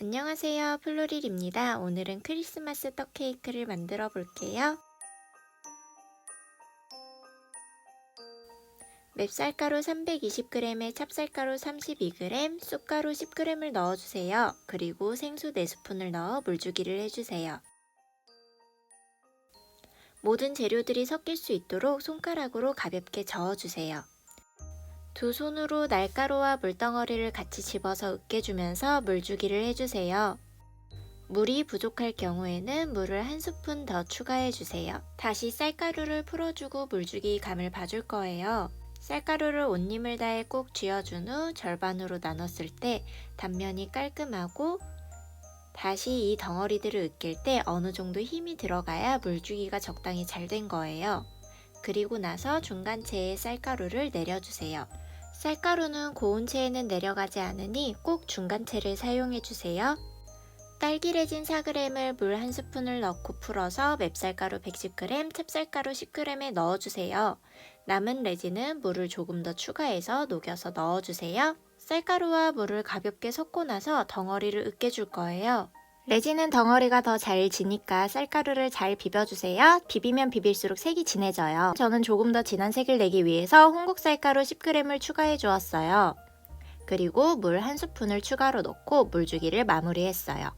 안녕하세요. 플로릴입니다. 오늘은 크리스마스 떡 케이크를 만들어 볼게요. 맵쌀가루 320g에 찹쌀가루 32g, 쑥가루 10g을 넣어주세요. 그리고 생수 4스푼을 넣어 물주기를 해주세요. 모든 재료들이 섞일 수 있도록 손가락으로 가볍게 저어주세요. 두 손으로 날가루와 물덩어리를 같이 집어서 으깨주면서 물주기를 해주세요. 물이 부족할 경우에는 물을 한 스푼 더 추가해주세요. 다시 쌀가루를 풀어주고 물주기 감을 봐줄 거예요. 쌀가루를 온 힘을 다해 꼭 쥐어준 후 절반으로 나눴을 때 단면이 깔끔하고 다시 이 덩어리들을 으깰 때 어느 정도 힘이 들어가야 물주기가 적당히 잘 된 거예요. 그리고 나서 중간체에 쌀가루를 내려주세요. 쌀가루는 고운 체에는 내려가지 않으니 꼭 중간체를 사용해 주세요. 딸기 레진 4g을 물 1스푼을 넣고 풀어서 맵쌀가루 110g, 찹쌀가루 10g에 넣어주세요. 남은 레진은 물을 조금 더 추가해서 녹여서 넣어주세요. 쌀가루와 물을 가볍게 섞고 나서 덩어리를 으깨줄 거예요. 레진은 덩어리가 더 잘 지니까 쌀가루를 잘 비벼주세요. 비비면 비빌수록 색이 진해져요. 저는 조금 더 진한 색을 내기 위해서 홍국 쌀가루 10g을 추가해 주었어요. 그리고 물 한 스푼을 추가로 넣고 물주기를 마무리했어요.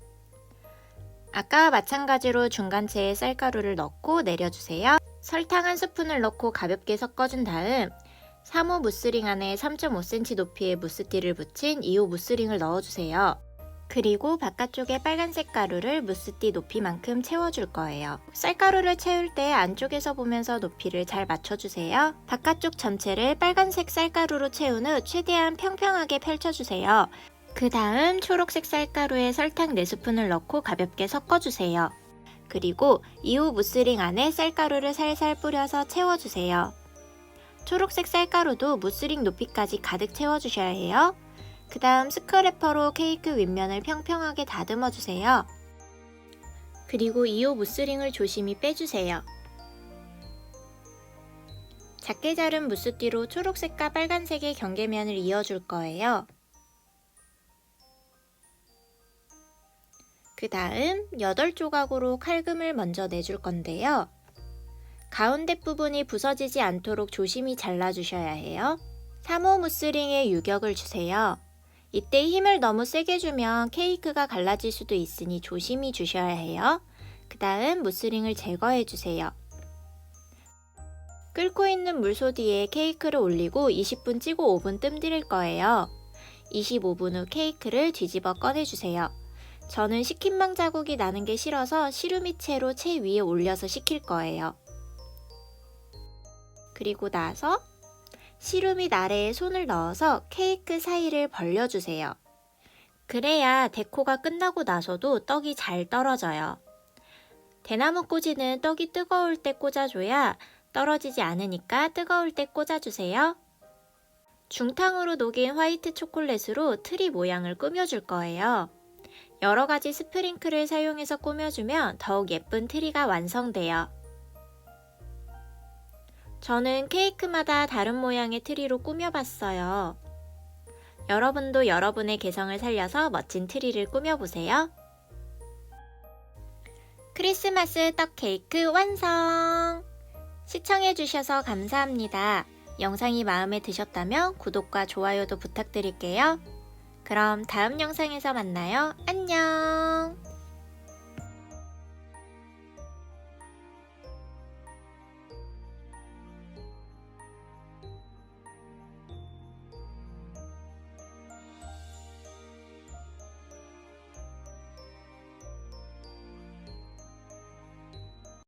아까와 마찬가지로 중간체에 쌀가루를 넣고 내려주세요. 설탕 한 스푼을 넣고 가볍게 섞어준 다음 3호 무스링 안에 3.5cm 높이의 무스티를 붙인 2호 무스링을 넣어주세요. 그리고 바깥쪽에 빨간색 가루를 무스띠 높이만큼 채워줄 거예요. 쌀가루를 채울 때 안쪽에서 보면서 높이를 잘 맞춰주세요. 바깥쪽 전체를 빨간색 쌀가루로 채운 후 최대한 평평하게 펼쳐주세요. 그 다음 초록색 쌀가루에 설탕 4스푼을 넣고 가볍게 섞어주세요. 그리고 2호 무스링 안에 쌀가루를 살살 뿌려서 채워주세요. 초록색 쌀가루도 무스링 높이까지 가득 채워주셔야 해요. 그 다음 스크래퍼로 케이크 윗면을 평평하게 다듬어 주세요. 그리고 2호 무스링을 조심히 빼주세요. 작게 자른 무스띠로 초록색과 빨간색의 경계면을 이어줄 거예요. 그 다음 8조각으로 칼금을 먼저 내줄 건데요. 가운데 부분이 부서지지 않도록 조심히 잘라주셔야 해요. 3호 무스링에 유격을 주세요. 이때 힘을 너무 세게 주면 케이크가 갈라질 수도 있으니 조심히 주셔야 해요. 그 다음 무스링을 제거해 주세요. 끓고 있는 물소디에 케이크를 올리고 20분 찌고 5분 뜸들일 거예요. 25분 후 케이크를 뒤집어 꺼내주세요. 저는 식힌망 자국이 나는 게 싫어서 시루미채로 채 위에 올려서 식힐 거예요. 그리고 나서 시루 및 아래에 손을 넣어서 케이크 사이를 벌려주세요. 그래야 데코가 끝나고 나서도 떡이 잘 떨어져요. 대나무 꽂이는 떡이 뜨거울 때 꽂아줘야 떨어지지 않으니까 뜨거울 때 꽂아주세요. 중탕으로 녹인 화이트 초콜릿으로 트리 모양을 꾸며줄 거예요. 여러 가지 스프링클을 사용해서 꾸며주면 더욱 예쁜 트리가 완성돼요. 저는 케이크마다 다른 모양의 트리로 꾸며봤어요. 여러분도 여러분의 개성을 살려서 멋진 트리를 꾸며보세요. 크리스마스 떡 케이크 완성! 시청해주셔서 감사합니다. 영상이 마음에 드셨다면 구독과 좋아요도 부탁드릴게요. 그럼 다음 영상에서 만나요. 안녕!